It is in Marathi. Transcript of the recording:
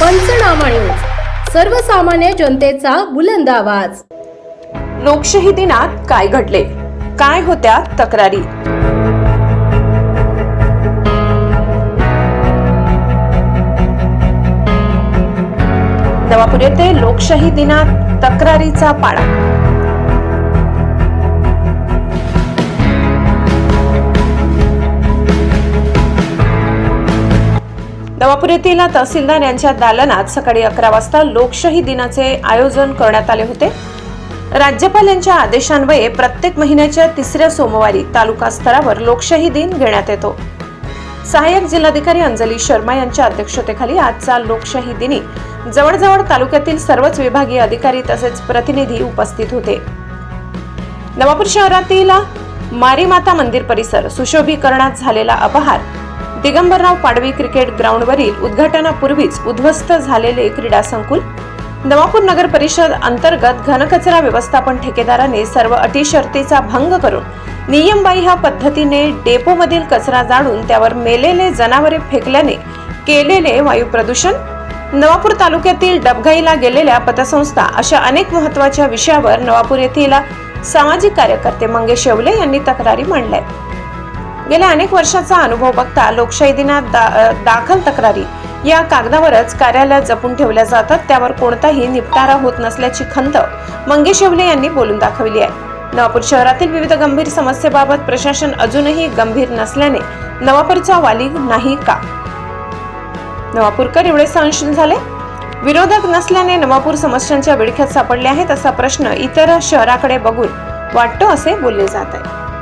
पंचनामा न्यूज. सर्वसामान्य जनतेचा बुलंद आवाज. लोकशाही दिनात काय घडले? काय होत्या तक्रारी? नवापूर येथे लोकशाही दिनात तक्रारीचा पाडा. नवापूर येथील तहसीलदार यांच्या दालनात सकाळी अकरा वाजता लोकशाही दिनाचे आयोजन करण्यात आले होते. राज्यपाल यांच्या आदेशान्वये प्रत्येक महिन्याच्या तिसऱ्या सोमवारी तालुका स्तरावर लोकशाही दिन घेण्यात येतो. सहाय्यक जिल्हाधिकारी अंजली शर्मा यांच्या अध्यक्षतेखाली आजचा लोकशाही दिनी जवळजवळ तालुक्यातील सर्वच विभागीय अधिकारी तसेच प्रतिनिधी उपस्थित होते. नवापूर शहरातील मारीमाता मंदिर परिसर सुशोभीकरणात झालेला अपहार दिगंबरराव पाडवी क्रिकेट ग्राउंडवरील उद्घाटनापूर्वीच उद्ध्वस्त झालेले क्रीडा संकुल नवापूर नगर परिषद अंतर्गत घनकचरा व्यवस्थापन ठेकेदाराने सर्व अटीशर्तीचा भंग करून नियमबाई ह्या पद्धतीने डेपोमधील कचरा जाळून त्यावर मेलेले जनावरे फेकल्याने केलेले वायू प्रदूषण नवापूर तालुक्यातील डबघाईला गेलेल्या पतसंस्था अशा अनेक महत्त्वाच्या विषयावर नवापूर येथील सामाजिक कार्यकर्ते मंगेश येवले यांनी तक्रारी मांडल्या. गेल्या अनेक वर्षाचा अनुभव बघता लोकशाही दिनात दा, दाखल तक्रारी या कागदावरच कार्यालयात जपून ठेवल्या जातात. त्यावर कोणताही निपटारा होत नसल्याची खंत मंगेश येवले यांनी बोलून दाखवली आहे. नवापूर शहरातील विविध गंभीर समस्येबाबत प्रशासन अजूनही गंभीर नसल्याने नवापूरचा वाली नाही का? नवापूरकर एवढे सहनशील झाले? विरोधक नसल्याने नवापूर समस्यांच्या विळख्यात सापडले आहेत असा प्रश्न इतर शहराकडे बघून वाटतो असे बोलले जात आहे.